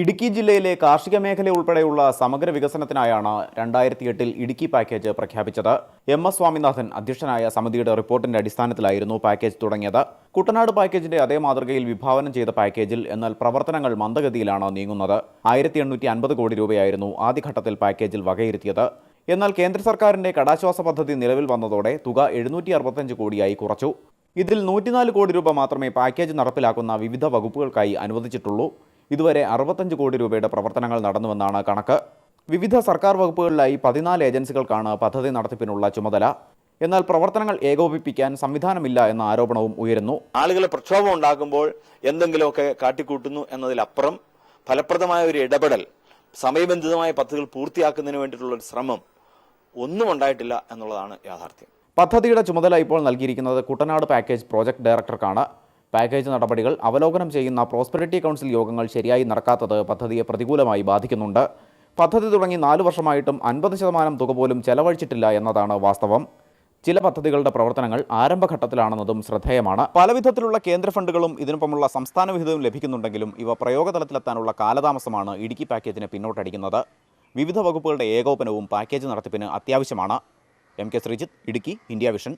ഇടുക്കി ജില്ലയിലെ കാർഷിക മേഖല ഉൾപ്പെടെയുള്ള സമഗ്ര വികസനത്തിനായാണ് രണ്ടായിരത്തി എട്ടിൽ ഇടുക്കി പാക്കേജ് പ്രഖ്യാപിച്ചത്. എം എസ് സ്വാമിനാഥൻ അധ്യക്ഷനായ സമിതിയുടെ റിപ്പോർട്ടിന്റെ അടിസ്ഥാനത്തിലായിരുന്നു പാക്കേജ് തുടങ്ങിയത്. കുട്ടനാട് പാക്കേജിന്റെ അതേ മാതൃകയിൽ വിഭാവനം ചെയ്ത പാക്കേജിൽ എന്നാൽ പ്രവർത്തനങ്ങൾ മന്ദഗതിയിലാണ് നീങ്ങുന്നത്. ആയിരത്തി എണ്ണൂറ്റി അൻപത് കോടി രൂപയായിരുന്നു ആദ്യഘട്ടത്തിൽ പാക്കേജിൽ വകയിരുത്തിയത്. എന്നാൽ കേന്ദ്ര സർക്കാരിന്റെ കടാശ്വാസ പദ്ധതി നിലവിൽ വന്നതോടെ തുക എഴുന്നൂറ്റി അറുപത്തഞ്ച് കോടിയായി കുറച്ചു. ഇതിൽ നൂറ്റിനാല് കോടി രൂപ മാത്രമേ പാക്കേജ് നടപ്പിലാക്കുന്ന വിവിധ വകുപ്പുകൾക്കായി അനുവദിച്ചിട്ടുള്ളൂ. ഇതുവരെ അറുപത്തഞ്ച് കോടി രൂപയുടെ പ്രവർത്തനങ്ങൾ നടന്നുവെന്നാണ് കണക്ക്. വിവിധ സർക്കാർ വകുപ്പുകളിലായി പതിനാല് ഏജൻസികൾക്കാണ് പദ്ധതി നടത്തിപ്പിനുള്ള ചുമതല. എന്നാൽ പ്രവർത്തനങ്ങൾ ഏകോപിപ്പിക്കാൻ സംവിധാനമില്ല എന്ന ആരോപണവും ഉയരുന്നു. ആളുകൾ പ്രക്ഷോഭം ഉണ്ടാകുമ്പോൾ എന്തെങ്കിലുമൊക്കെ കാട്ടിക്കൂട്ടുന്നു എന്നതിലപ്പുറം ഫലപ്രദമായ ഒരു ഇടപെടൽ സമയബന്ധിതമായ പദ്ധതികൾ പൂർത്തിയാക്കുന്നതിന് വേണ്ടിയിട്ടുള്ള ഒരു ശ്രമം ഒന്നും ഉണ്ടായിട്ടില്ല എന്നുള്ളതാണ് യാഥാർത്ഥ്യം. പദ്ധതിയുടെ ചുമതല ഇപ്പോൾ നൽകിയിരിക്കുന്നത് കുട്ടനാട് പാക്കേജ് പ്രോജക്ട് ഡയറക്ടർക്കാണ്. പാക്കേജ് നടപടികൾ അവലോകനം ചെയ്യുന്ന പ്രോസ്പെരിറ്റി കൗൺസിൽ യോഗങ്ങൾ ശരിയായി നടക്കാത്തത് പദ്ധതിയെ പ്രതികൂലമായി ബാധിക്കുന്നുണ്ട്. പദ്ധതി തുടങ്ങി നാല് വർഷമായിട്ടും അൻപത് ശതമാനം തുക പോലും ചെലവഴിച്ചിട്ടില്ല എന്നതാണ് വാസ്തവം. ചില പദ്ധതികളുടെ പ്രവർത്തനങ്ങൾ ആരംഭഘട്ടത്തിലാണെന്നതും ശ്രദ്ധേയമാണ്. പല വിധത്തിലുള്ള കേന്ദ്ര ഫണ്ടുകളും ഇതിനൊപ്പമുള്ള സംസ്ഥാന വിഹിതവും ലഭിക്കുന്നുണ്ടെങ്കിലും ഇവ പ്രയോഗതലത്തിലെത്താനുള്ള കാലതാമസമാണ് ഇടുക്കി പാക്കേജിനെ പിന്നോട്ടടിക്കുന്നത്. വിവിധ വകുപ്പുകളുടെ ഏകോപനവും പാക്കേജ് നടത്തിപ്പിന് അത്യാവശ്യമാണ്. M K Sreejith Idukki India vision.